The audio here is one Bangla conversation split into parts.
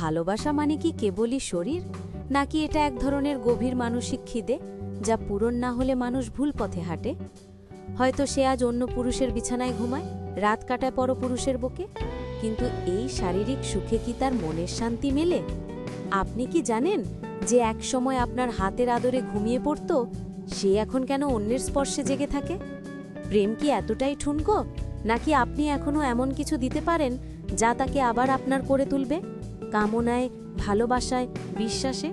ভালোবাসা মানে কি কেবলই শরীর, নাকি এটা এক ধরনের গভীর মানসিক খিদে, যা পূরণ না হলে মানুষ ভুল পথে হাঁটে? হয়তো সে আজ অন্য পুরুষের বিছানায় ঘুমায়, রাত কাটায় পরপুরুষের বুকে। কিন্তু এই শারীরিক সুখে কি তার মনের শান্তি মেলে? আপনি কি জানেন যে এক সময় আপনার হাতের আদরে ঘুমিয়ে পড়তো, সে এখন কেন অন্যের স্পর্শে জেগে থাকে? প্রেম কি এতটাই ঠুনকো, নাকি আপনি এখনও এমন কিছু দিতে পারেন, যা তাকে আবার আপনার করে তুলবে? কামনায়, ভালোবাসায়, বিশ্বাসে?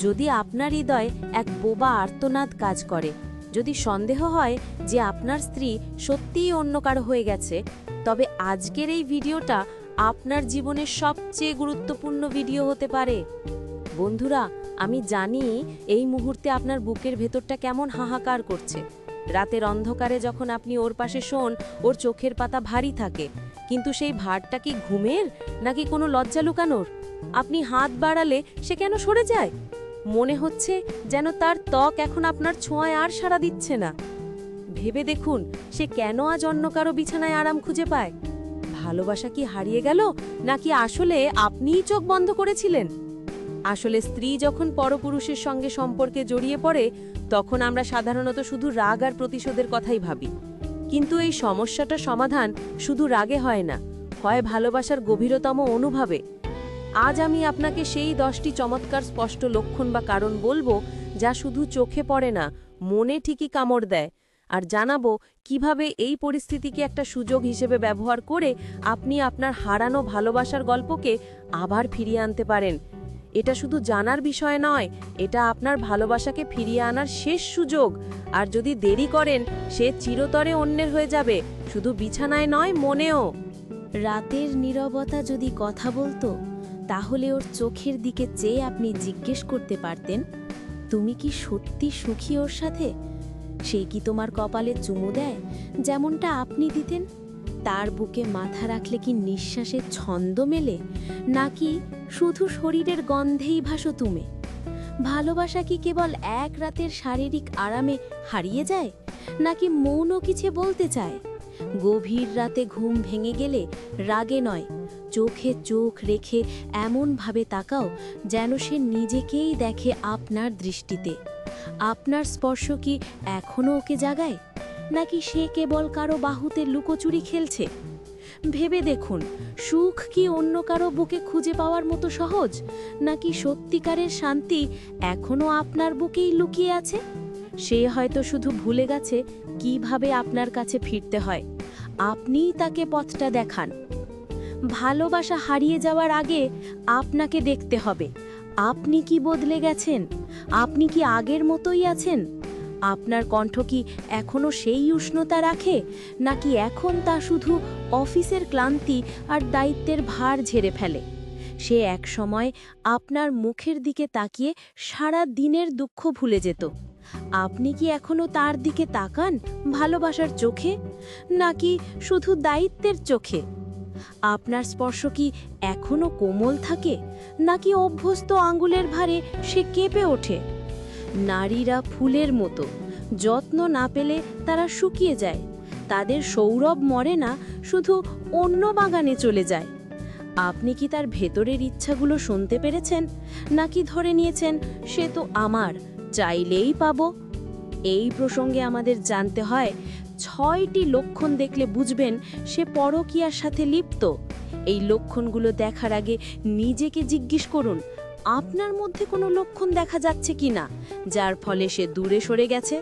যদি আপনার হৃদয় এক বোবা আর্তনাদ কাজ করে, যদি সন্দেহ হয় যে আপনার স্ত্রী সত্যিই অন্য কারও হয়ে গেছে, তবে আজকের এই ভিডিওটা আপনার জীবনের সবচেয়ে গুরুত্বপূর্ণ ভিডিও হতে পারে। বন্ধুরা, আমি জানি এই মুহূর্তে আপনার বুকের ভেতরটা কেমন হাহাকার করছে। রাতের অন্ধকারে যখন আপনি ওর পাশে শোন, ওর চোখের পাতা ভারী থাকে কিন্তু সেই ভারটা কি ঘুমের, নাকি কোনো লজ্জা লুকানোর? আপনি হাত বাড়ালে সে কেন সরে যায়? মনে হচ্ছে যেন তার ত্বক এখন আপনার ছোঁয়ায় আর সাড়া দিচ্ছে না। ভেবে দেখুন, সে কেন আজ অন্য কারও বিছানায় আরাম খুঁজে পায়? ভালোবাসা কি হারিয়ে গেল, নাকি আসলে আপনিই চোখ বন্ধ করেছিলেন? আসলে স্ত্রী যখন পরপুরুষের সঙ্গে সম্পর্কে জড়িয়ে পড়ে, তখন আমরা সাধারণত শুধু রাগ আর প্রতিশোধের কথাই ভাবি। কিন্তু এই সমস্যাটা সমাধান শুধু রাগে হয় না, হয় ভালোবাসার গভীরতম অনুভাবে। আজ আমি আপনাকে সেই দশটি চমৎকার স্পষ্ট লক্ষণ বা কারণ বলব যা শুধু চোখে পড়ে না, মনে ঠিকই কামড় দেয়। আর জানাব কীভাবে এই পরিস্থিতিকে একটা সুযোগ হিসেবে ব্যবহার করে আপনি আপনার হারানো ভালোবাসার গল্পকে আবার ফিরিয়ে আনতে পারেন। এটা শুধু জানার বিষয় নয়, এটা আপনার ভালোবাসাকে ফিরিয়ে আনার শেষ সুযোগ। আর যদি দেরি করেন, সে চিরতরে অন্যের হয়ে যাবে, শুধু বিছানায় নয়, মনেও। রাতের নীরবতা যদি কথা বলতো, তাহলে ওর চোখের দিকে চেয়ে আপনি জিজ্ঞেস করতে পারতেন, তুমি কি সত্যি সুখী ওর সাথে? সে কি তোমার কপালে চুমু দেয়, যেমনটা আপনি দিতেন? তার বুকে মাথা রাখলে কি নিঃশ্বাসের ছন্দ মেলে? নাকি শুধু শরীরের গন্ধেই ভাসো তুমি? ভালোবাসা কি কেবল এক রাতের শারীরিক আরামে হারিয়ে যায়? নাকি মৌনও কিছু বলতে চায়? গভীর রাতে ঘুম ভেঙে গেলে রাগে নয়। চোখে চোখ রেখে এমনভাবে তাকাও যেন সে নিজেকেই দেখে আপনার দৃষ্টিতে। আপনার স্পর্শ কি এখনও ওকে জাগায়? নাকি সে কেবল কারও বাহুতে লুকোচুরি খেলছে? ভেবে দেখুন, সুখ কি অন্য কারও বুকে খুঁজে পাওয়ার মতো সহজ? নাকি সত্যিকারের শান্তি এখনও আপনার বুকেই লুকিয়ে আছে? সে হয়তো শুধু ভুলে গেছে কীভাবে আপনার কাছে ফিরতে হয়। আপনিই তাকে পথটা দেখান। ভালোবাসা হারিয়ে যাওয়ার আগে আপনাকে দেখতে হবে। আপনি কি বদলে গেছেন? আপনি কি আগের মতোই আছেন? আপনার কণ্ঠ কি এখনও সেই উষ্ণতা রাখে? নাকি এখন তা শুধু অফিসের ক্লান্তি আর দায়িত্বের ভার ঝেড়ে ফেলে? সে এক সময় আপনার মুখের দিকে তাকিয়ে সারা দিনের দুঃখ ভুলে যেত। আপনি কি এখনও তার দিকে তাকান ভালোবাসার চোখে? নাকি শুধু দায়িত্বের চোখে? আপনার স্পর্শ কি এখনও কোমল থাকে? নাকি অভ্যস্ত আঙ্গুলের ভারে সে কেঁপে ওঠে? নারীরা ফুলের মতো। যত্ন না পেলে তারা শুকিয়ে যায়। তাদের সৌরভ মরে না, শুধু অন্য বাগানে চলে যায়। আপনি কি তার ভেতরের ইচ্ছাগুলো শুনতে পেরেছেন? নাকি ধরে নিয়েছেন, সে তো আমার, চাইলেই পাবো এই প্রসঙ্গে আমাদের জানতে হয়, ছয়টি লক্ষণ দেখলে বুঝবেন সে পরকীয়ার সাথে লিপ্ত। এই লক্ষণগুলো দেখার আগে নিজেকে জিজ্ঞেস করুন আপনার মধ্যে কোনো লক্ষণ দেখা যাচ্ছে কি না, যার ফলে সে দূরে সরে গেছে?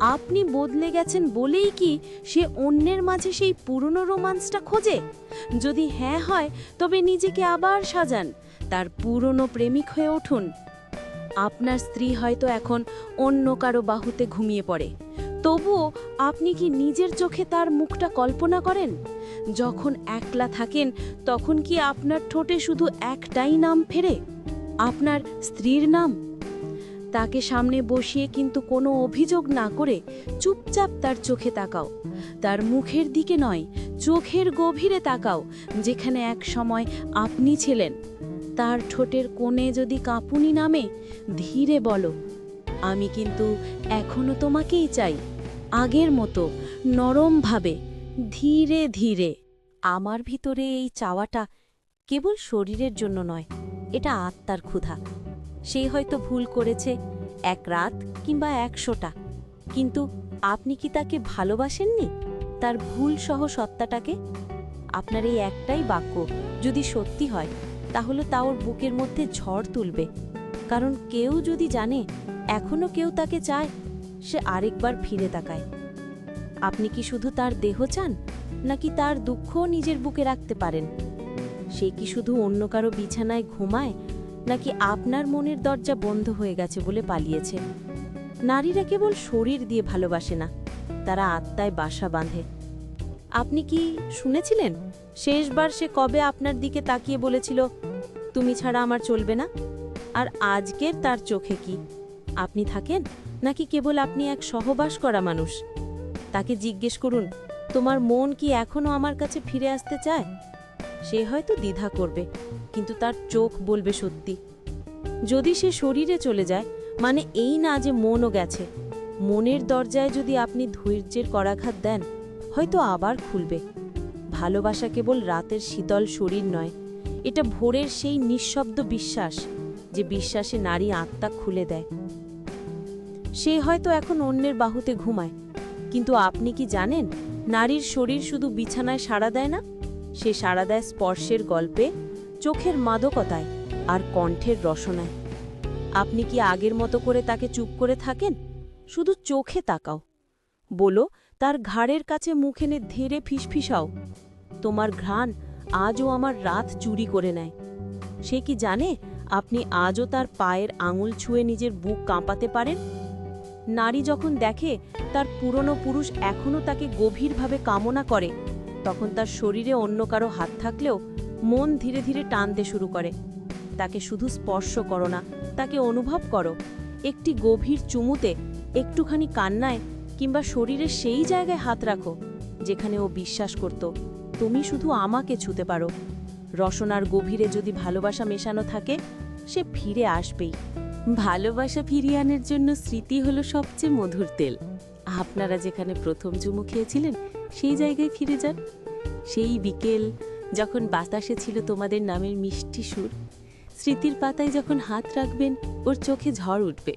আপনি বদলে গেছেন বলেই কি সে অন্যের মাঝে সেই পুরনো রোমান্সটা খোঁজে? যদি হ্যাঁ হয়, তবে নিজেকে আবার সাজান, তার পুরনো প্রেমিক হয়ে উঠুন। আপনার স্ত্রী হয়তো এখন অন্য কারও বাহুতে ঘুমিয়ে পড়ে। তবুও আপনি কি নিজের চোখে তার মুখটা কল্পনা করেন? যখন একলা থাকেন, তখন কি আপনার ঠোঁটে শুধু একটাই নাম ফেরে? আপনার স্ত্রীর নাম? তাকে সামনে বসিয়ে কিন্তু কোনো অভিযোগ না করে চুপচাপ তার চোখে তাকাও। তার মুখের দিকে নয়, চোখের গভীরে তাকাও, যেখানে এক সময় আপনি ছিলেন। তার ঠোঁটের কোণে যদি কাঁপুনি নামে, ধীরে বলো, আমি কিন্তু এখনও তোমাকেই চাই। আগের মতো, নরমভাবে, ধীরে ধীরে। আমার ভিতরে এই চাওয়াটা কেবল শরীরের জন্য নয় এটা আত্মার ক্ষুধা। সে হয়তো ভুল করেছে এক রাত কিংবা একশোটা। কিন্তু আপনি কি তাকে ভালোবাসেননি? তার ভুল সহ সত্তাটাকে? আপনার এই একটাই বাক্য, যদি সত্যি হয়, তাহলে তা ওর বুকের মধ্যে ঝড় তুলবে। কারণ কেউ যদি জানে, এখনও কেউ তাকে চায়, সে আরেকবার ফিরে তাকায়। আপনি কি শুধু তার দেহ চান, নাকি তার দুঃখও নিজের বুকে রাখতে পারেন? সে কি শুধু অন্য কারও বিছানায় ঘুমায়, নাকি আপনার মনের দরজা বন্ধ হয়ে গেছে বলে পালিয়েছে? নারীরা কেবল শরীর দিয়ে ভালোবাসে না, তারা আত্মায় বাসা বাঁধে। আপনি কি শুনেছিলেন? শেষবার সে কবে আপনার দিকে তাকিয়ে বলেছিল, তুমি ছাড়া আমার চলবে না আর আজকের তার চোখে কি? আপনি থাকেন? নাকি কেবল আপনি এক সহবাস করা মানুষ? তাকে জিজ্ঞেস করুন, তোমার মন কি এখনও আমার কাছে ফিরে আসতে চায়? সে হয়তো দ্বিধা করবে, কিন্তু তার চোখ বলবে সত্যি। যদি সে শরীরে চলে যায় মানে এই না যে মনও গেছে, মনের দরজায় যদি আপনি ধৈর্যের করাঘাত দেন, হয়তো আবার খুলবে। ভালোবাসা কেবল রাতের শীতল শরীর নয়, এটা ভোরের সেই নিঃশব্দ বিশ্বাস যে বিশ্বাসে নারী আত্মা খুলে দেয়। সে হয়তো এখন অন্যের বাহুতে ঘুমায়, কিন্তু আপনি কি জানেন, নারীর শরীর শুধু বিছানায় সাড়া দেয় না? সে সাড়া দেয় স্পর্শের গল্পে, চোখের মাদকতায় আর কণ্ঠের রসনায়। আপনি কি আগের মতো করে তাকে চুপ করে থাকেন? শুধু চোখে তাকাও। বলো, তার ঘাড়ের কাছে মুখ এনে ধীরে ফিসফিসাও। তোমার ঘ্রাণ আজও আমার রাত চুরি করে নেয়। সে কি জানে আপনি আজও তার পায়ের আঙুল ছুঁয়ে নিজের বুক কাঁপাতে পারেন? নারী যখন দেখে, তার পুরনো পুরুষ এখনও তাকে গভীরভাবে কামনা করে। তখন তার শরীরে অন্য কারও হাত থাকলেও মন ধীরে ধীরে টানতে শুরু করে। তাকে শুধু স্পর্শ করো না, তাকে অনুভব করো। একটি গভীর চুমুতে, একটুখানি কান্নায় কিংবা শরীরের সেই জায়গায় হাত রাখো, যেখানে ও বিশ্বাস করত, তুমি শুধু আমাকে ছুতে পারো। রসনার গভীরে যদি ভালোবাসা মেশানো থাকে, সে ফিরে আসবেই। ভালোবাসা ফিরিয়ে জন্য স্মৃতি হলো সবচেয়ে মধুর তেল। আপনারা যেখানে প্রথম চুমু খেয়েছিলেন সেই জায়গায় ফিরে যান। সেই বিকেল যখন বাতাসে ছিল তোমাদের নামের মিষ্টি সুর, স্মৃতির পাতায় যখন হাত রাখবেন, ওর চোখে ঝড় উঠবে।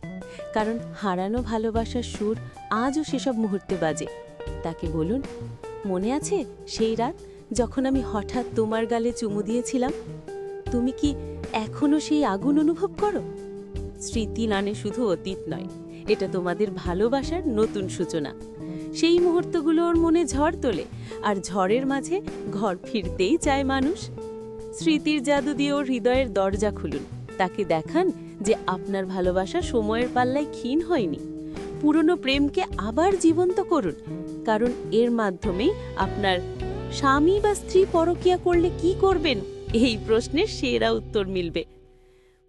কারণ হারানো ভালোবাসার সুর আজও সেসব মুহূর্তে বাজে। তাকে বলুন, মনে আছে সেই রাত যখন আমি হঠাৎ তোমার গালে চুমু দিয়েছিলাম? তুমি কি এখনও সেই আগুন অনুভব করো? স্মৃতি নানে শুধু অতীত নয়, এটা তোমাদের ভালোবাসার নতুন সূচনা। সেই মুহূর্তগুলো ওর মনে ঝড় তোলে, আর ঝড়ের মাঝে ঘর ফিরতেই চায় মানুষ। স্মৃতির জাদু দিয়ে ওর হৃদয়ের দরজা খুলুন। তাকে দেখান যে আপনার ভালোবাসা সময়ের পাল্লায় ক্ষীণ হয়নি। পুরনো প্রেমকে আবার জীবন্ত করুন, কারণ এর মাধ্যমেই আপনার স্বামী বা স্ত্রী পরকিয়া করলে কি করবেন? এই প্রশ্নের সেরা উত্তর মিলবে।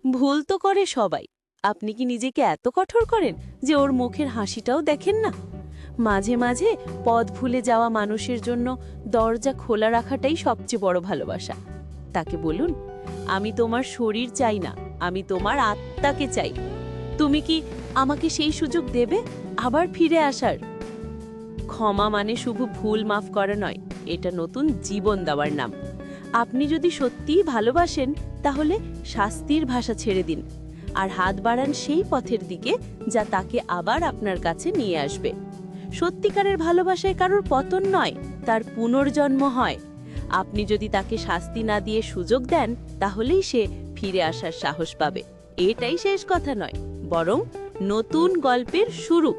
ভুল তো করে সবাই। আপনি কি নিজেকে এত কঠোর করেন যে ওর মুখের হাসিটাও দেখেন না? মাঝে মাঝে পথ ভুলে যাওয়া মানুষের জন্য দরজা খোলা রাখাটাই সবচেয়ে বড় ভালোবাসা। তাকে বলুন, আমি তোমার শরীর চাই না, আমি তোমার আত্মাকে চাই। তুমি কি আমাকে সেই সুযোগ দেবে আবার ফিরে আসার? ক্ষমা মানে শুধু ভুল মাফ করা নয়, এটা নতুন জীবন দেওয়ার নাম। আপনি যদি সত্যিই ভালোবাসেন, তাহলে শাস্তির ভাষা ছেড়ে দিন। আর হাত বাড়ান সেই পথের দিকে যা তাকে আবার আপনার কাছে নিয়ে আসবে। সত্যিকারের ভালোবাসায় কারোর পতন নয়, তার পুনর্জন্ম হয়। আপনি যদি তাকে শাস্তি না দিয়ে সুযোগ দেন, তাহলেই সে ফিরে আসার সাহস পাবে। এটাই শেষ কথা নয়, বরং নতুন গল্পের শুরু।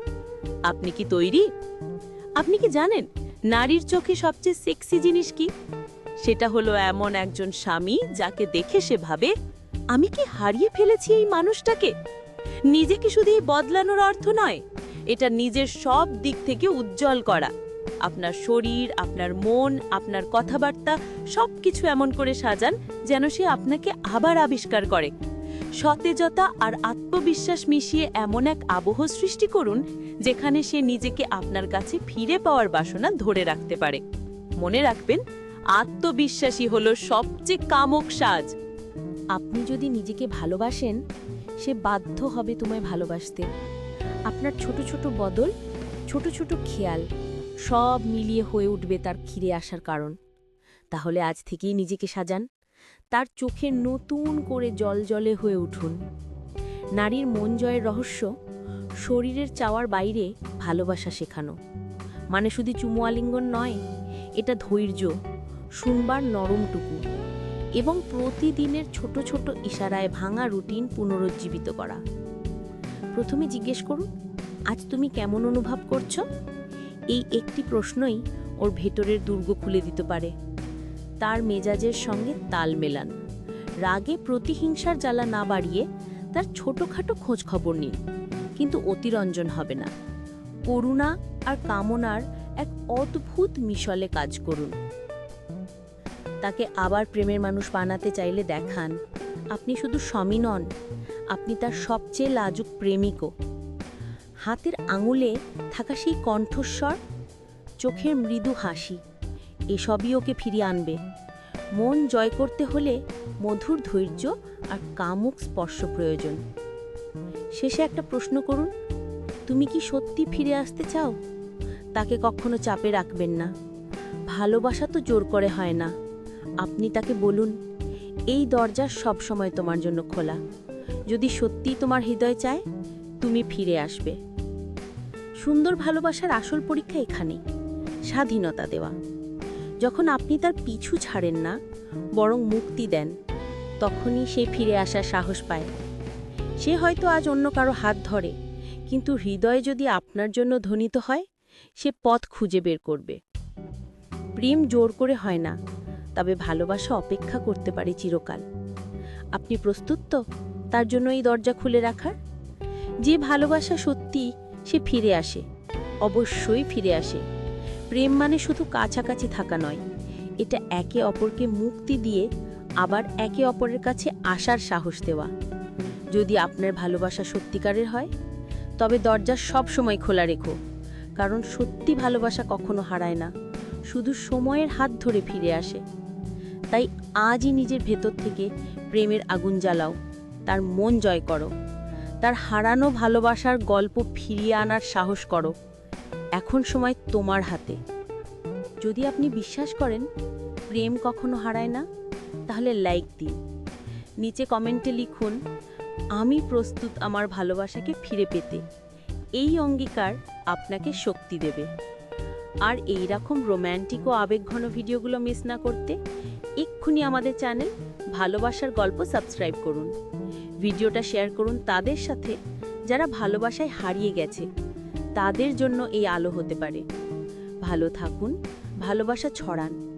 আপনি কি তৈরি? আপনি কি জানেন, নারীর চোখে সবচেয়ে সেক্সি জিনিস কি? সেটা হলো এমন একজন স্বামী যাকে দেখে সে ভাবে, আমি কি হারিয়ে ফেলেছি এই মানুষটাকে? নিজেকে শুধু বদলানোর অর্থ নয় এটা নিজের সব দিক থেকে উজ্জ্বল করা। আপনার শরীর, আপনার মন, আপনার কথাবার্তা সব কিছু এমন করে সাজান যেন সে আপনাকে আবার আবিষ্কার করে। সতেজতা আর আত্মবিশ্বাস মিশিয়ে এমন এক আবহ সৃষ্টি করুন যেখানে সে নিজেকে আপনার কাছে ফিরে পাওয়ার বাসনা ধরে রাখতে পারে। মনে রাখবেন, আত্মবিশ্বাসী হলো সবচেয়ে কামক সাজ। আপনি যদি নিজেকে ভালোবাসেন, সে বাধ্য হবে তোমায় ভালোবাসতে। আপনার ছোট ছোট বদল, ছোট ছোট খেয়াল, সব মিলিয়ে হয়ে উঠবে তার ফিরে আসার কারণ। তাহলে আজ থেকেই নিজেকে সাজান। তার চোখে নতুন করে জলজলে হয়ে উঠুন। নারীর মন জয়ের রহস্য, শরীরের চাওয়ার বাইরে ভালোবাসা শেখানো। মানে শুধু চুমু আলিঙ্গন নয়, এটা ধৈর্য, শুনবার নরমটুকু এবং প্রতিদিনের ছোট ছোট ইশারায় ভাঙা রুটিন পুনরুজ্জীবিত করা। প্রথমে জিজ্ঞেস করুন, আজ তুমি কেমন অনুভব করছ? এই একটি প্রশ্নই ওর ভেতরের দুর্গ খুলে দিতে পারে। তার মেজাজের সঙ্গে তাল মেলান। রাগে প্রতিহিংসার জ্বালা না বাড়িয়ে তার ছোটখাটো খোঁজ খবর নিন। কিন্তু অতিরঞ্জন হবে না। করুণা আর কামনার এক অদ্ভুত মিশলে কাজ করুন। তাকে আবার প্রেমের মানুষ বানাতে চাইলে দেখান, আপনি শুধু স্বামী নন আপনি তার সবচেয়ে লাজুক প্রেমিকও। হাতের আঙুলে থাকা সেই কণ্ঠস্বর, চোখের মৃদু হাসি, এসবই ওকে ফিরিয়ে আনবে। মন জয় করতে হলে মধুর ধৈর্য আর কামুক স্পর্শ প্রয়োজন। শেষে একটা প্রশ্ন করুন, তুমি কি সত্যি ফিরে আসতে চাও? তাকে কখনো চাপে রাখবেন না। ভালোবাসা তো জোর করে হয় না। আপনি তাকে বলুন, এই দরজা সবসময় তোমার জন্য খোলা। যদি সত্যি তোমার হৃদয় চায়, তুমি ফিরে আসবে। সুন্দর ভালোবাসার আসল পরীক্ষা এখানে স্বাধীনতা দেওয়া। যখন আপনি তার পিছু ছাড়েন না, বরং মুক্তি দেন, তখনই সে ফিরে আসার সাহস পায়। সে হয়তো আজ অন্য কারও হাত ধরে, কিন্তু হৃদয় যদি আপনার জন্য ধ্বনিত হয়, সে পথ খুঁজে বের করবে। প্রেম জোর করে হয় না, তবে ভালোবাসা অপেক্ষা করতে পারে চিরকাল। আপনি প্রস্তুত তো? তার জন্য এই দরজা খুলে রাখার? যে ভালোবাসা সত্যি, সে ফিরে আসে, অবশ্যই ফিরে আসে। প্রেম মানে শুধু কাছাকাছি থাকা নয়, এটা একে অপরকে মুক্তি দিয়ে আবার একে অপরের কাছে আসার সাহস দেওয়া। যদি আপনার ভালোবাসা সত্যিকারের হয়, তবে দরজা সব সময় খোলা রেখো, কারণ সত্যি ভালোবাসা কখনো হারায় না, শুধু সময়ের হাত ধরে ফিরে আসে। তাই আজই নিজের ভেতর থেকে প্রেমের আগুন জ্বালাও। তার মন জয় করো। তার হারানো ভালোবাসার গল্প ফিরিয়ে আনার সাহস করো। এখন সময় তোমার হাতে। যদি আপনি বিশ্বাস করেন প্রেম কখনো হারায় না, তাহলে লাইক দিন। নিচে কমেন্টে লিখুন, আমি প্রস্তুত আমার ভালোবাসাকে ফিরে পেতে। এই অঙ্গীকার আপনাকে শক্তি দেবে। আর এই রকম রোম্যান্টিক ও আবেগঘন ভিডিওগুলো মিস না করতে এক্ষুনি আমাদের চ্যানেল ভালোবাসার গল্প সাবস্ক্রাইব করুন। ভিডিওটা শেয়ার করুন তাদের সাথে যারা ভালোবাসায় হারিয়ে গেছে। তাদের জন্য এই আলো হতে পারে। ভালো থাকুন, ভালোবাসা ছড়ান।